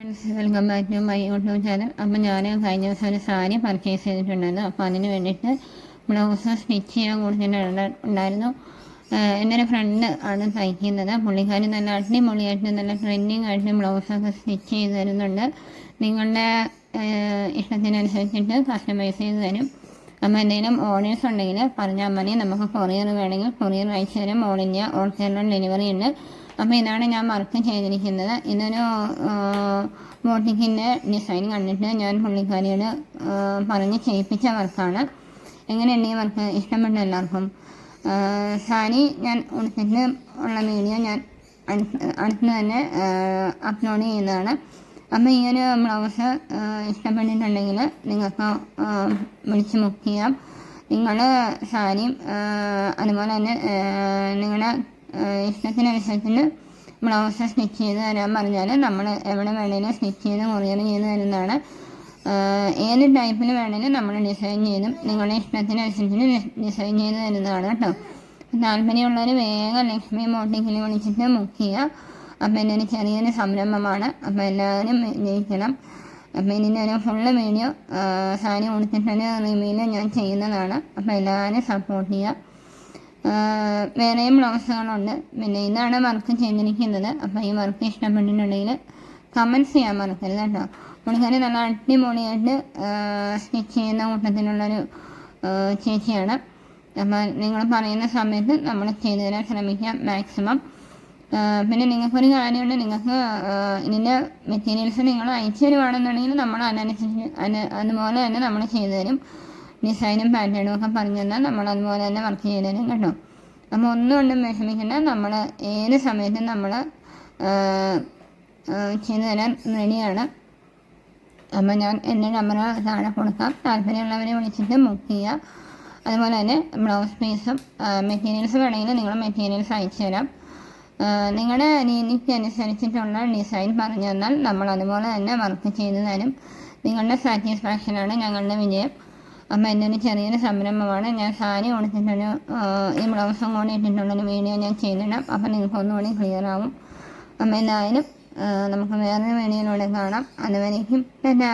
Welcome back to അപ്പം ഞാൻ കഴിഞ്ഞ ദിവസം ഒരു സാരി പർച്ചേസ് ചെയ്തിട്ടുണ്ടായിരുന്നു. അപ്പോൾ അതിന് വേണ്ടിയിട്ട് ബ്ലൗസ് സ്റ്റിച്ച് ചെയ്യാൻ കൊടുത്തിട്ടുണ്ട് ഉണ്ടായിരുന്നു. എന്റെ ഒരു ഫ്രണ്ട് ആണ് തയ്ക്കുന്നത്. പുള്ളിക്കാരി നല്ല അടിപൊളിയായിട്ട് നല്ല ട്രെൻഡിങ് ആയിട്ട് ബ്ലൗസൊക്കെ സ്റ്റിച്ച് ചെയ്ത് തരുന്നുണ്ട്. നിങ്ങളുടെ ഇഷ്ടത്തിനനുസരിച്ചിട്ട് കസ്റ്റമൈസ് ചെയ്ത് തരും. അപ്പോൾ എന്തെങ്കിലും ഓർഡേഴ്സ് ഉണ്ടെങ്കിൽ പറഞ്ഞാൽ മതി. നമുക്ക് കൊറിയർ വേണമെങ്കിൽ കൊറിയർ അയച്ചു തരും. All India all Kerala delivery ഉണ്ട്. അപ്പോൾ ഇതാണ് ഞാൻ വർക്ക് ചെയ്തിരിക്കുന്നത്. ഇതൊരു ബോട്ടിക്കിന്റെ ഡിസൈൻ കണ്ടിട്ട് ഞാൻ പുള്ളിക്കാരിയോട് പറഞ്ഞ് ചെയ്യിപ്പിച്ച വർക്കാണ്. എങ്ങനെയുണ്ട് ഈ വർക്ക്? ഇഷ്ടപ്പെട്ടു എല്ലാവർക്കും? സാരി ഞാൻ ഉടുത്തിട്ട് ഉള്ള വീഡിയോ ഞാൻ അടുത്ത് തന്നെ അപ്ലോഡ് ചെയ്യുന്നതാണ്. അപ്പോൾ ഈ ഒരു ബ്ലൗസ് ഇഷ്ടപ്പെട്ടിട്ടുണ്ടെങ്കിൽ നിങ്ങൾക്ക് വിളിച്ച് ബുക്ക് ചെയ്യാം. നിങ്ങൾ സാരിയും അതുപോലെ തന്നെ നിങ്ങളുടെ ഇഷ്ടത്തിനനുസരിച്ച് ബ്ലൗസ് സ്റ്റിച്ച് ചെയ്ത് തരാൻ പറഞ്ഞാൽ നമ്മൾ എവിടെ വേണേലും സ്റ്റിച്ച് ചെയ്ത് കൊറിയർ ചെയ്ത് തരുന്നതാണ്. ഏത് ടൈപ്പിൽ വേണേലും നമ്മൾ ഡിസൈൻ ചെയ്തും നിങ്ങളുടെ ഇഷ്ടത്തിനനുസരിച്ച് ഡിസൈൻ ചെയ്ത് തരുന്നതാണ് കേട്ടോ. താല്പര്യമുള്ളവർ വേഗം ലക്ഷ്മി മോട്ടിക്കിൽ വിളിച്ചിട്ട് ബുക്ക് ചെയ്യുക അപ്പോൾ എന്റെ ഒരു ചെറിയൊരു സംരംഭമാണ്. അപ്പോൾ എല്ലാവരും ജയിക്കണം അപ്പോൾ ഇതിന്റെ ഒരു ഫുള്ള് വീഡിയോ സാരി കൊടുത്തിട്ടൊരു റിവ്യൂൽ ഞാൻ ചെയ്യുന്നതാണ്. അപ്പോൾ എല്ലാവരും സപ്പോർട്ട് ചെയ്യുക വേറെയും ബ്ലൗസുകളുണ്ട് പിന്നെ ഇതാണ് വർക്ക് ചെയ്തിരിക്കുന്നത്. അപ്പോൾ ഈ വർക്ക് ഇഷ്ടപ്പെട്ടിട്ടുണ്ടെങ്കിൽ കമൻസ് ചെയ്യാൻ മറക്കരുത് കേട്ടോ. പുള്ളിക്കാരി നല്ല അടിപൊളിയായിട്ട് സ്റ്റിച്ച് ചെയ്യുന്ന കൂട്ടത്തിലുള്ളൊരു ചേച്ചിയാണ്. അപ്പോൾ നിങ്ങൾ പറയുന്ന സമയത്ത് നമ്മൾ ചെയ്തു തരാൻ ശ്രമിക്കാം മാക്സിമം പിന്നെ നിങ്ങൾക്കൊരു കാര്യമുണ്ട്. നിങ്ങൾക്ക് ഇതിന്റെ മെറ്റീരിയൽസ് നിങ്ങൾ അയച്ചു തരുവാണെന്നുണ്ടെങ്കിൽ നമ്മൾ അതിനനുസരിച്ച് അതിന് അതുപോലെ തന്നെ നമ്മൾ ചെയ്തു തരും. ഡിസൈനും പാറ്റേണും ഒക്കെ പറഞ്ഞു തന്നാൽ നമ്മൾ അതുപോലെ തന്നെ വർക്ക് ചെയ്ത് തരും കേട്ടോ. അപ്പോൾ ഒന്നുകൊണ്ടും വിഷമിക്കേണ്ട. നമ്മൾ ഏത് സമയത്തും നമ്മൾ ചെയ്തു തരാൻ റെഡിയാണ്. അപ്പോൾ ഞാൻ എന്റെ നമ്പർ താഴെ കൊടുക്കാം. താല്പര്യമുള്ളവരെ വിളിച്ചിട്ട് ബുക്ക് ചെയ്യുക അതുപോലെ തന്നെ ബ്ലൗസ് പീസും മെറ്റീരിയൽസ് വേണമെങ്കിൽ നിങ്ങൾ മെറ്റീരിയൽസ് അയച്ചു തരാം. നിങ്ങളുടെ രീതിക്ക് അനുസരിച്ചിട്ടുള്ള ഡിസൈൻ പറഞ്ഞു തന്നാൽ നമ്മൾ അതുപോലെ തന്നെ വർക്ക് ചെയ്തു തരും നിങ്ങളുടെ സാറ്റിസ്ഫാക്ഷനാണ് ഞങ്ങളുടെ വിജയം. അപ്പോൾ എന്നൊരു ചെറിയൊരു സംരംഭമാണ്. ഞാൻ സാരി കൊടുത്തിട്ടൊരു ഈ ബ്ലൗസും കൂടി ഇട്ടിട്ടുള്ളൊരു വീഡിയോ ഞാൻ ചെയ്തിടാം. അപ്പോൾ നിങ്ങൾക്ക് ഒന്നുകൂടി ക്ലിയർ ആവും. അമ്മ എന്തായാലും നമുക്ക് വേറൊരു വീഡിയോയിലൂടെ കാണാം. അതുവരേക്കും ടാറ്റാ.